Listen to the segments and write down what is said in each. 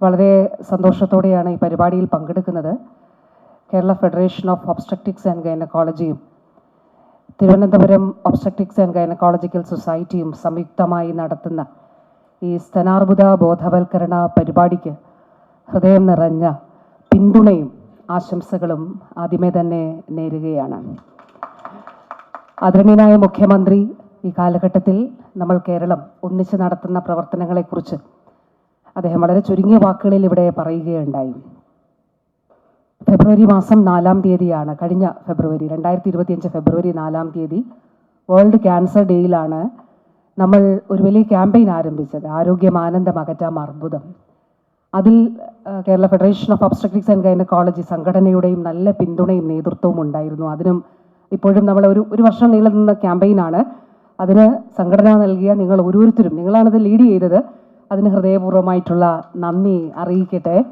വളരെ സന്തോഷത്തോടെയാണ് ഈ പരിപാടിയിൽ പങ്കെടുക്കുന്നത്. Kerala federation of obstetrics and ഗൈനക്കോളജിയും Thiruvananthapuram obstetrics and gynaecological സൊസൈറ്റിയും സംയുക്തമായി നടത്തുന്ന ഈ സ്തനാർബുദ ബോധവൽക്കരണ പരിപാടിക്ക് ഹൃദയം നിറഞ്ഞ പിന്തുണയും ആശംസകളും ആദ്യമേ തന്നെ നേരുകയാണ്. ആദരണീയനായ മുഖ്യമന്ത്രി ഈ കാലഘട്ടത്തിൽ നമ്മൾ കേരളം ഒന്നിച്ച് നടത്തുന്ന പ്രവർത്തനങ്ങളെക്കുറിച്ച് അദ്ദേഹം വളരെ ചുരുങ്ങിയ വാക്കുകളിൽ ഇവിടെ പറയുകയുണ്ടായി. ഫെബ്രുവരി മാസം നാലാം തീയതിയാണ് കഴിഞ്ഞ ഫെബ്രുവരി രണ്ടായിരത്തി ഇരുപത്തിയഞ്ച് ഫെബ്രുവരി നാലാം തീയതി വേൾഡ് ക്യാൻസർ ഡേയിലാണ് നമ്മൾ ഒരു വലിയ ക്യാമ്പയിൻ ആരംഭിച്ചത് ആരോഗ്യമാനന്ദം അകറ്റാം അർബുദം. അതിൽ Kerala federation of obstetrics and gynaecology സംഘടനയുടെയും നല്ല പിന്തുണയും നേതൃത്വവും ഉണ്ടായിരുന്നു. അതിനും ഇപ്പോഴും നമ്മൾ ഒരു ഒരു വർഷം നീളം നിന്ന ക്യാമ്പയിനാണ്. അതിന് സംഘടന നൽകിയ നിങ്ങൾ ഓരോരുത്തരും നിങ്ങളാണിത് ലീഡ് ചെയ്തത്. അതിന് ഹൃദയപൂർവമായിട്ടുള്ള നന്ദി അറിയിക്കട്ടെ.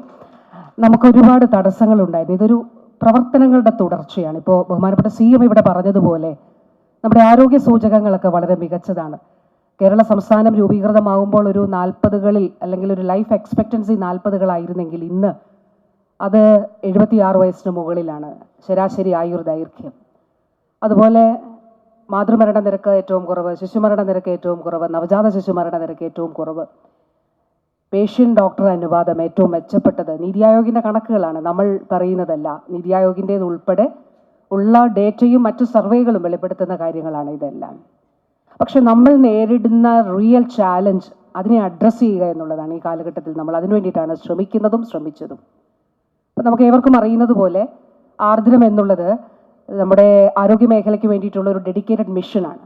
നമുക്ക് ഒരുപാട് തടസ്സങ്ങളുണ്ടായിരുന്നു. ഇതൊരു പ്രവർത്തനങ്ങളുടെ തുടർച്ചയാണ്. ഇപ്പോൾ ബഹുമാനപ്പെട്ട സി എം ഇവിടെ പറഞ്ഞതുപോലെ നമ്മുടെ ആരോഗ്യ സൂചകങ്ങളൊക്കെ വളരെ മികച്ചതാണ്. കേരള സംസ്ഥാനം രൂപീകൃതമാകുമ്പോൾ ഒരു നാൽപ്പതുകളിൽ അല്ലെങ്കിൽ ഒരു ലൈഫ് എക്സ്പെക്റ്റൻസി നാൽപ്പതുകളായിരുന്നെങ്കിൽ ഇന്ന് അത് എഴുപത്തിയാറ് വയസ്സിന് മുകളിലാണ്. ശരാശരി ആയുർ ദൈർഘ്യം. അതുപോലെ മാതൃമരണ നിരക്ക് ഏറ്റവും കുറവ് ശിശുമരണ നിരക്ക് ഏറ്റവും കുറവ് നവജാത ശിശുമരണ നിരക്ക് ഏറ്റവും കുറവ്. പേഷ്യൻ ഡോക്ടർ അനുപാതം ഏറ്റവും മെച്ചപ്പെട്ടത് നീതി ആയോഗിന്റെ കണക്കുകളാണ്. നമ്മൾ പറയുന്നതല്ല. നീതി ആയോഗിന്റേത് ഉൾപ്പെടെ ഉള്ള ഡേറ്റയും മറ്റു സർവേകളും വെളിപ്പെടുത്തുന്ന കാര്യങ്ങളാണ് ഇതെല്ലാം. പക്ഷെ നമ്മൾ നേരിടുന്ന റിയൽ ചാലഞ്ച് അതിനെ അഡ്രസ്സ് ചെയ്യുക എന്നുള്ളതാണ് ഈ കാലഘട്ടത്തിൽ നമ്മൾ അതിനു വേണ്ടിയിട്ടാണ് ശ്രമിക്കുന്നതും ശ്രമിച്ചതും. അപ്പം നമുക്ക് ഏവർക്കും അറിയുന്നത് പോലെ ആർദ്രം എന്നുള്ളത് നമ്മുടെ ആരോഗ്യ മേഖലയ്ക്ക് വേണ്ടിയിട്ടുള്ള ഒരു ഡെഡിക്കേറ്റഡ് മിഷനാണ്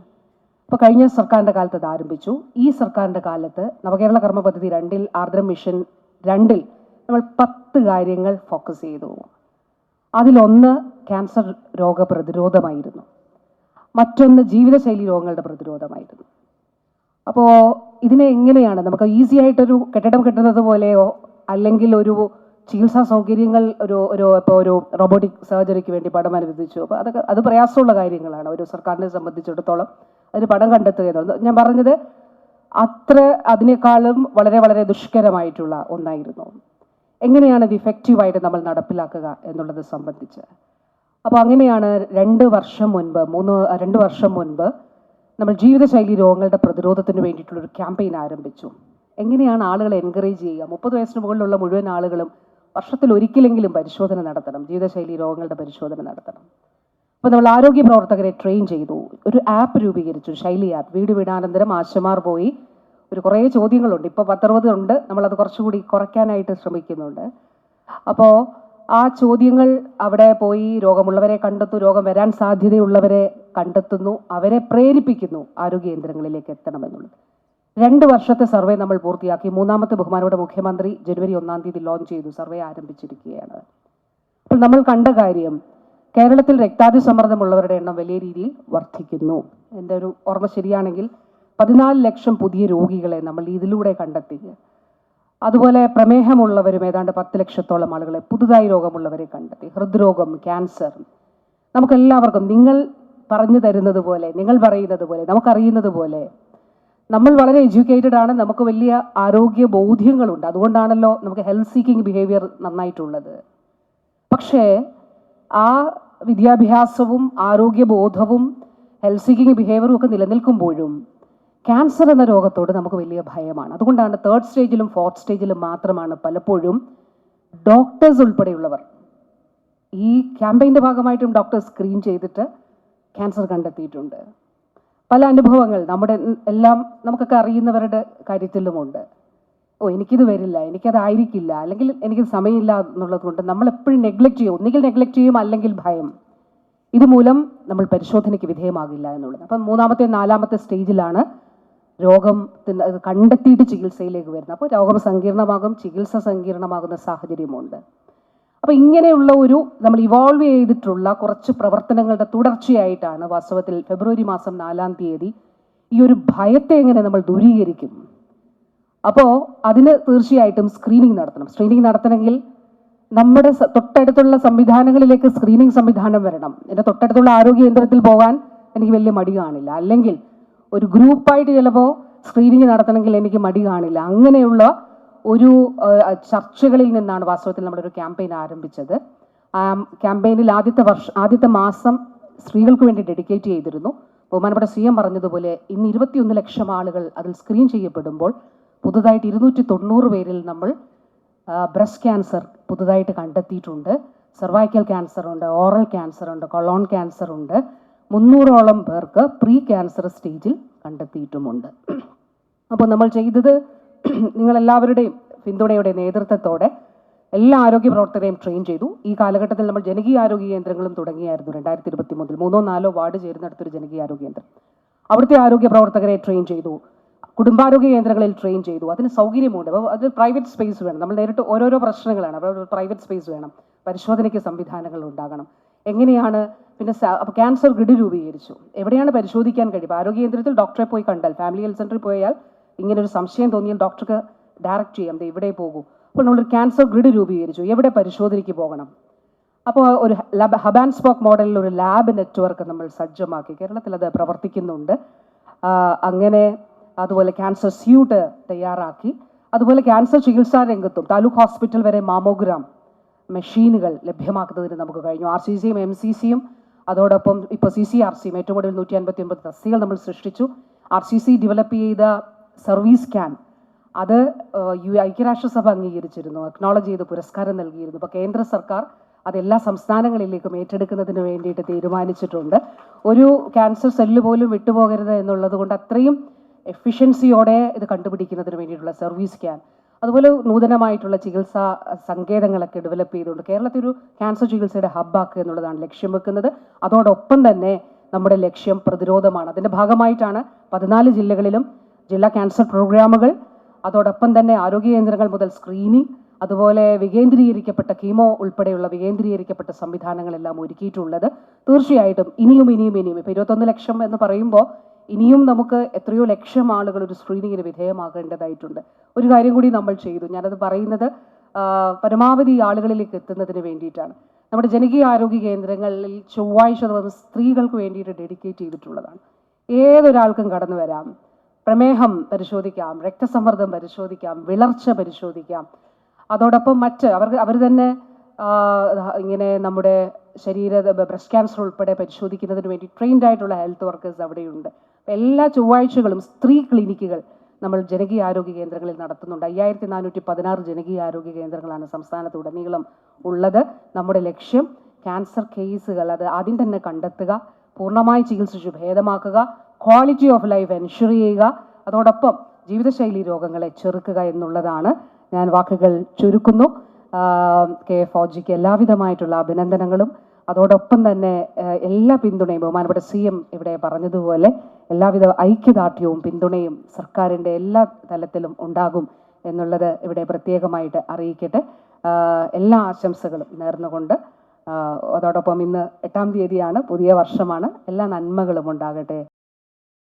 അപ്പോൾ കഴിഞ്ഞ സർക്കാരിന്റെ കാലത്ത് അത് ആരംഭിച്ചു. ഈ സർക്കാരിന്റെ കാലത്ത് നവകേരള കർമ്മ പദ്ധതി രണ്ടിൽ ആർദ്രം മിഷൻ രണ്ടിൽ നമ്മൾ പത്ത് കാര്യങ്ങൾ ഫോക്കസ് ചെയ്തു. അതിലൊന്ന് ക്യാൻസർ രോഗ പ്രതിരോധമായിരുന്നു മറ്റൊന്ന് ജീവിതശൈലി രോഗങ്ങളുടെ പ്രതിരോധമായിരുന്നു. അപ്പോൾ ഇതിനെ എങ്ങനെയാണ് നമുക്ക് ഈസി ആയിട്ടൊരു കെട്ടിടം കെട്ടുന്നത് പോലെയോ അല്ലെങ്കിൽ ഒരു ചികിത്സാ സൗകര്യങ്ങൾ ഒരു ഒരു ഇപ്പോൾ ഒരു റോബോട്ടിക് സർജറിക്ക് വേണ്ടി പണം അനുവദിച്ചു. അപ്പോൾ അതൊക്കെ അത് പ്രയാസമുള്ള കാര്യങ്ങളാണ്. ഒരു സർക്കാരിനെ സംബന്ധിച്ചിടത്തോളം അതിന് പടം കണ്ടെത്തുക എന്നുള്ളത്. ഞാൻ പറഞ്ഞത് അത്ര അതിനേക്കാളും വളരെ വളരെ ദുഷ്കരമായിട്ടുള്ള ഒന്നായിരുന്നു. എങ്ങനെയാണ് ഇത് ഇഫക്റ്റീവായിട്ട് നമ്മൾ നടപ്പിലാക്കുക എന്നുള്ളത് സംബന്ധിച്ച്. അപ്പോൾ അങ്ങനെയാണ് രണ്ട് വർഷം മുൻപ് മൂന്ന് രണ്ട് വർഷം മുൻപ് നമ്മൾ ജീവിതശൈലി രോഗങ്ങളുടെ പ്രതിരോധത്തിന് വേണ്ടിയിട്ടുള്ളൊരു ക്യാമ്പയിൻ ആരംഭിച്ചു. എങ്ങനെയാണ് ആളുകളെ എൻകറേജ് ചെയ്യുക? മുപ്പത് വയസ്സിന് മുകളിലുള്ള മുഴുവൻ ആളുകളും വർഷത്തിൽ ഒരിക്കലെങ്കിലും പരിശോധന നടത്തണം. ജീവിതശൈലി രോഗങ്ങളുടെ പരിശോധന നടത്തണം. അപ്പോൾ നമ്മൾ ആരോഗ്യ പ്രവർത്തകരെ ട്രെയിൻ ചെയ്തു. ഒരു ആപ്പ് രൂപീകരിച്ചു ശൈലി ആപ്പ് വീട് വീടാനന്തരം ആശമാർ പോയി. ഒരു കുറേ ചോദ്യങ്ങളുണ്ട്. ഇപ്പോൾ പത്തറുപത് ഉണ്ട്. നമ്മളത് കുറച്ചുകൂടി കുറയ്ക്കാനായിട്ട് ശ്രമിക്കുന്നുണ്ട്. അപ്പോൾ ആ ചോദ്യങ്ങൾ അവിടെ പോയി രോഗമുള്ളവരെ കണ്ടെത്തു. രോഗം വരാൻ സാധ്യതയുള്ളവരെ കണ്ടെത്തുന്നു. അവരെ പ്രേരിപ്പിക്കുന്നു ആരോഗ്യ കേന്ദ്രങ്ങളിലേക്ക് എത്തണമെന്നുള്ളത്. രണ്ട് വർഷത്തെ സർവേ നമ്മൾ പൂർത്തിയാക്കി. മൂന്നാമത്തെ ബഹുമാനോടെ മുഖ്യമന്ത്രി ജനുവരി ഒന്നാം തീയതി ലോഞ്ച് ചെയ്തു. സർവേ ആരംഭിച്ചിരിക്കുകയാണ്. അപ്പോൾ നമ്മൾ കണ്ട കാര്യം കേരളത്തിൽ രക്താതിസമ്മർദ്ദമുള്ളവരുടെ എണ്ണം വലിയ രീതിയിൽ വർദ്ധിക്കുന്നു. എന്റെ ഒരു ഓർമ്മ ശരിയാണെങ്കിൽ പതിനാല് ലക്ഷം പുതിയ രോഗികളെ നമ്മൾ ഇതിലൂടെ കണ്ടെത്തി. അതുപോലെ പ്രമേഹമുള്ളവരും ഏതാണ്ട് പത്ത് ലക്ഷത്തോളം ആളുകളെ പുതുതായി രോഗമുള്ളവരെ കണ്ടെത്തി. ഹൃദ്രോഗം ക്യാൻസർ. നമുക്കെല്ലാവർക്കും നിങ്ങൾ പറഞ്ഞു തരുന്നത് പോലെ നിങ്ങൾ പറയുന്നത് പോലെ നമുക്കറിയുന്നത് പോലെ നമ്മൾ വളരെ എഡ്യൂക്കേറ്റഡ് ആണ്. നമുക്ക് വലിയ ആരോഗ്യ ബോധ്യങ്ങളുണ്ട്. അതുകൊണ്ടാണല്ലോ നമുക്ക് ഹെൽത്ത് സീക്കിംഗ് ബിഹേവിയർ നന്നായിട്ടുള്ളത്. പക്ഷേ ആ വിദ്യാഭ്യാസവും ആരോഗ്യബോധവും ഹെൽത്ത് സീക്കിംഗ് ബിഹേവിയറും ഒക്കെ നിലനിൽക്കുമ്പോഴും ക്യാൻസർ എന്ന രോഗത്തോട് നമുക്ക് വലിയ ഭയമാണ്. അതുകൊണ്ടാണ് തേർഡ് സ്റ്റേജിലും ഫോർത്ത് സ്റ്റേജിലും മാത്രമാണ് പലപ്പോഴും ഡോക്ടേഴ്സ് ഉൾപ്പെടെയുള്ളവർ ഈ ക്യാമ്പയിന്റെ ഭാഗമായിട്ടും ഡോക്ടർ സ്ക്രീൻ ചെയ്തിട്ട് ക്യാൻസർ കണ്ടെത്തിയിട്ടുണ്ട്. പല അനുഭവങ്ങൾ നമ്മുടെ എല്ലാം നമുക്കൊക്കെ അറിയുന്നവരുടെ കാര്യത്തിലുമുണ്ട്. ഓ എനിക്കിത് വരില്ല. എനിക്കതായിരിക്കില്ല. അല്ലെങ്കിൽ എനിക്ക് സമയമില്ല എന്നുള്ളത് കൊണ്ട് നമ്മൾ എപ്പോഴും നെഗ്ലക്റ്റ് ചെയ്യും. ഒന്നുകിൽ നെഗ്ലക്റ്റ് ചെയ്യും അല്ലെങ്കിൽ ഭയം. ഇതുമൂലം നമ്മൾ പരിശോധനയ്ക്ക് വിധേയമാകില്ല എന്നുള്ളത്. അപ്പം മൂന്നാമത്തെ നാലാമത്തെ സ്റ്റേജിലാണ് രോഗം കണ്ടെത്തിയിട്ട് ചികിത്സയിലേക്ക് വരുന്നത്. അപ്പോൾ രോഗം സങ്കീർണമാകും ചികിത്സ സങ്കീർണമാകുന്ന സാഹചര്യമുണ്ട്. അപ്പോൾ ഇങ്ങനെയുള്ള ഒരു നമ്മൾ ഇവോൾവ് ചെയ്തിട്ടുള്ള കുറച്ച് പ്രവർത്തനങ്ങളുടെ തുടർച്ചയായിട്ടാണ് വാസ്തവത്തിൽ ഫെബ്രുവരി മാസം നാലാം തീയതി ഈ ഒരു ഭയത്തെ എങ്ങനെ നമ്മൾ ദൂരീകരിക്കും? അപ്പോൾ അതിന് തീർച്ചയായിട്ടും സ്ക്രീനിങ് നടത്തണം. സ്ക്രീനിങ് നടത്തണമെങ്കിൽ നമ്മുടെ തൊട്ടടുത്തുള്ള സംവിധാനങ്ങളിലേക്ക് സ്ക്രീനിങ് സംവിധാനം വരണം. എന്റെ തൊട്ടടുത്തുള്ള ആരോഗ്യ കേന്ദ്രത്തിൽ പോകാൻ എനിക്ക് വലിയ മടി കാണില്ല. അല്ലെങ്കിൽ ഒരു ഗ്രൂപ്പായിട്ട് ചിലപ്പോൾ സ്ക്രീനിങ് നടത്തണമെങ്കിൽ എനിക്ക് മടി കാണില്ല. അങ്ങനെയുള്ള ഒരു ചർച്ചകളിൽ നിന്നാണ് വാസ്തവത്തിൽ നമ്മളൊരു ക്യാമ്പയിൻ ആരംഭിച്ചത്. ക്യാമ്പയിനിൽ ആദ്യത്തെ വർഷ ആദ്യത്തെ മാസം സ്ത്രീകൾക്ക് വേണ്ടി ഡെഡിക്കേറ്റ് ചെയ്തിരുന്നു. ബഹുമാനപ്പെട്ട സി എം പറഞ്ഞതുപോലെ ഇന്ന് ഇരുപത്തിയൊന്ന് ലക്ഷം ആളുകൾ അതിൽ സ്ക്രീൻ ചെയ്യപ്പെടുമ്പോൾ പുതുതായിട്ട് ഇരുന്നൂറ്റി തൊണ്ണൂറ് പേരിൽ നമ്മൾ ബ്രസ്റ്റ് ക്യാൻസർ പുതുതായിട്ട് കണ്ടെത്തിയിട്ടുണ്ട്. സെർവൈക്കൽ ക്യാൻസർ ഉണ്ട് ഓറൽ ക്യാൻസർ ഉണ്ട് കൊളോൺ ക്യാൻസർ ഉണ്ട് മുന്നൂറോളം പേർക്ക് പ്രീ ക്യാൻസർ സ്റ്റേജിൽ കണ്ടെത്തിയിട്ടുമുണ്ട്. അപ്പോൾ നമ്മൾ ചെയ്തത് നിങ്ങളെല്ലാവരുടെയും പിന്തുണയുടെ നേതൃത്വത്തോടെ എല്ലാ ആരോഗ്യ പ്രവർത്തകരെയും ട്രെയിൻ ചെയ്തു. ഈ കാലഘട്ടത്തിൽ നമ്മൾ ജനകീയ ആരോഗ്യ കേന്ദ്രങ്ങളും തുടങ്ങിയായിരുന്നു രണ്ടായിരത്തി ഇരുപത്തി മൂന്നിൽ മൂന്നോ നാലോ വാർഡ് ചേരുന്നിടത്തൊരു ജനകീയ ആരോഗ്യ കേന്ദ്രം. അവിടുത്തെ ആരോഗ്യ പ്രവർത്തകരെ ട്രെയിൻ ചെയ്തു. കുടുംബാരോഗ്യ കേന്ദ്രങ്ങളിൽ ട്രെയിൻ ചെയ്തു. അതിന് സൗകര്യമുണ്ട്. അപ്പോൾ അത് പ്രൈവറ്റ് സ്പേസ് വേണം. നമ്മൾ നേരിട്ട് ഓരോരോ പ്രശ്നങ്ങളാണ്. അപ്പോൾ പ്രൈവറ്റ് സ്പേസ് വേണം. പരിശോധനയ്ക്ക് സംവിധാനങ്ങൾ ഉണ്ടാകണം. എങ്ങനെയാണ്? പിന്നെ ക്യാൻസർ ഗ്രിഡ് രൂപീകരിച്ചു. എവിടെയാണ് പരിശോധിക്കാൻ കഴിയും ആരോഗ്യ കേന്ദ്രത്തിൽ ഡോക്ടറെ പോയി കണ്ടാൽ ഫാമിലി ഹെൽത്ത് സെന്ററിൽ പോയാൽ ഇങ്ങനെ ഒരു സംശയം തോന്നിയാൽ ഡോക്ടർക്ക് ഡയറക്റ്റ് ചെയ്യാം. ഇവിടെ പോകൂ. അപ്പോൾ നമ്മളൊരു ക്യാൻസർ ഗ്രിഡ് രൂപീകരിച്ചു. എവിടെ പരിശോധനയ്ക്ക് പോകണം? അപ്പോൾ ഒരു ലബ് ഹബ് ആൻഡ് സ്പോക്ക് മോഡലിൽ ഒരു ലാബ് നെറ്റ്വർക്ക് നമ്മൾ സജ്ജമാക്കി. കേരളത്തിൽ അത് പ്രവർത്തിക്കുന്നുണ്ട്. അങ്ങനെ അതുപോലെ ക്യാൻസർ സ്യൂട്ട് തയ്യാറാക്കി. അതുപോലെ ക്യാൻസർ ചികിത്സാ രംഗത്തും താലൂക്ക് ഹോസ്പിറ്റൽ വരെ മാമോഗ്രാം മെഷീനുകൾ ലഭ്യമാക്കുന്നതിന് നമുക്ക് കഴിഞ്ഞു. ആർ സി സിയും എം സി സിയും അതോടൊപ്പം ഇപ്പോൾ സി സി ആർ സിയും ഏറ്റവും കൂടുതൽ നൂറ്റി അൻപത്തി ഒൻപത് തസ്തികൾ നമ്മൾ സൃഷ്ടിച്ചു. ആർ സി സി ഡെവലപ്പ് ചെയ്ത സർവീസ് ക്യാൻ അത് യു ഐക്യരാഷ്ട്രസഭ അംഗീകരിച്ചിരുന്നു. അക്നോളജ് ചെയ്ത് പുരസ്കാരം നൽകിയിരുന്നു. ഇപ്പോൾ കേന്ദ്ര സർക്കാർ അത് എല്ലാ സംസ്ഥാനങ്ങളിലേക്കും ഏറ്റെടുക്കുന്നതിന് വേണ്ടിയിട്ട് തീരുമാനിച്ചിട്ടുണ്ട്. ഒരു ക്യാൻസർ സെല്ല് പോലും വിട്ടുപോകരുത് എന്നുള്ളത് കൊണ്ട് അത്രയും എഫിഷ്യൻസിയോടെ ഇത് കണ്ടുപിടിക്കുന്നതിന് വേണ്ടിയിട്ടുള്ള സർവീസ് ക്യാൻ അതുപോലെ നൂതനമായിട്ടുള്ള ചികിത്സാ സങ്കേതങ്ങളൊക്കെ ഡെവലപ്പ് ചെയ്തുകൊണ്ട് കേരളത്തിൽ ഒരു ക്യാൻസർ ചികിത്സയുടെ ഹബ്ബാക്കുക എന്നുള്ളതാണ് ലക്ഷ്യം വെക്കുന്നത്. അതോടൊപ്പം തന്നെ നമ്മുടെ ലക്ഷ്യം പ്രതിരോധമാണ്. അതിന്റെ ഭാഗമായിട്ടാണ് പതിനാല് ജില്ലകളിലും ജില്ലാ ക്യാൻസർ പ്രോഗ്രാമുകൾ അതോടൊപ്പം തന്നെ ആരോഗ്യ കേന്ദ്രങ്ങൾ മുതൽ സ്ക്രീനിങ് അതുപോലെ വികേന്ദ്രീകരിക്കപ്പെട്ട കീമോ ഉൾപ്പെടെയുള്ള വികേന്ദ്രീകരിക്കപ്പെട്ട സംവിധാനങ്ങളെല്ലാം ഒരുക്കിയിട്ടുള്ളത്. തീർച്ചയായിട്ടും ഇനിയും ഇനിയും ഇനിയും ഇപ്പോൾ ഇരുപത്തൊന്ന് ലക്ഷം എന്ന് പറയുമ്പോൾ ഇനിയും നമുക്ക് എത്രയോ ലക്ഷം ആളുകൾ ഒരു സ്ക്രീനിങ്ങിന് വിധേയമാകേണ്ടതായിട്ടുണ്ട്. ഒരു കാര്യം കൂടി നമ്മൾ ചെയ്തു. ഞാനത് പറയുന്നത് പരമാവധി ആളുകളിലേക്ക് എത്തുന്നതിന് വേണ്ടിയിട്ടാണ്. നമ്മുടെ ജനകീയ ആരോഗ്യ കേന്ദ്രങ്ങളിൽ ചൊവ്വാഴ്ച ദിവസം സ്ത്രീകൾക്ക് വേണ്ടിയിട്ട് ഡെഡിക്കേറ്റ് ചെയ്തിട്ടുള്ളതാണ്. ഏതൊരാൾക്കും കടന്നു വരാം. പ്രമേഹം പരിശോധിക്കാം രക്തസമ്മർദ്ദം പരിശോധിക്കാം വിളർച്ച പരിശോധിക്കാം. അതോടൊപ്പം മറ്റ് അവർക്ക് അവർ തന്നെ ഇങ്ങനെ നമ്മുടെ ശരീര ബ്രസ്റ്റ് ക്യാൻസർ ഉൾപ്പെടെ പരിശോധിക്കുന്നതിന് വേണ്ടി ട്രെയിൻഡ് ആയിട്ടുള്ള ഹെൽത്ത് വർക്കേഴ്സ് അവിടെയുണ്ട്. എല്ലാ ചൊവ്വാഴ്ചകളും സ്ത്രീ ക്ലിനിക്കുകൾ നമ്മൾ ജനകീയ ആരോഗ്യ കേന്ദ്രങ്ങളിൽ നടത്തുന്നുണ്ട്. അയ്യായിരത്തി നാനൂറ്റി പതിനാറ് ജനകീയ ആരോഗ്യ കേന്ദ്രങ്ങളാണ് സംസ്ഥാനത്ത് ഉടനീളം ഉള്ളത്. നമ്മുടെ ലക്ഷ്യം ക്യാൻസർ കേസുകൾ അത് ആദ്യം തന്നെ കണ്ടെത്തുക പൂർണമായി ചികിത്സിച്ച് ഭേദമാക്കുക ക്വാളിറ്റി ഓഫ് ലൈഫ് എൻഷുർ ചെയ്യുക അതോടൊപ്പം ജീവിതശൈലി രോഗങ്ങളെ ചെറുക്കുക എന്നുള്ളതാണ് ഞാൻ വാക്കുകൾ ചുരുക്കുന്നു. കെ എഫ് ഓജിക്ക് എല്ലാവിധമായിട്ടുള്ള അഭിനന്ദനങ്ങളും. അതോടൊപ്പം തന്നെ എല്ലാ പിന്തുണയും ബഹുമാനപ്പെട്ട സി എം ഇവിടെ പറഞ്ഞതുപോലെ എല്ലാവിധ ഐക്യദാർഢ്യവും പിന്തുണയും സർക്കാരിന്റെ എല്ലാ തലത്തിലും ഉണ്ടാകും എന്നുള്ളത് ഇവിടെ പ്രത്യേകമായിട്ട് അറിയിക്കട്ടെ. എല്ലാ ആശംസകളും നേർന്നുകൊണ്ട് അതോടൊപ്പം ഇന്ന് എട്ടാം തീയതിയാണ് പുതിയ വർഷമാണ്. എല്ലാ നന്മകളും ഉണ്ടാകട്ടെ.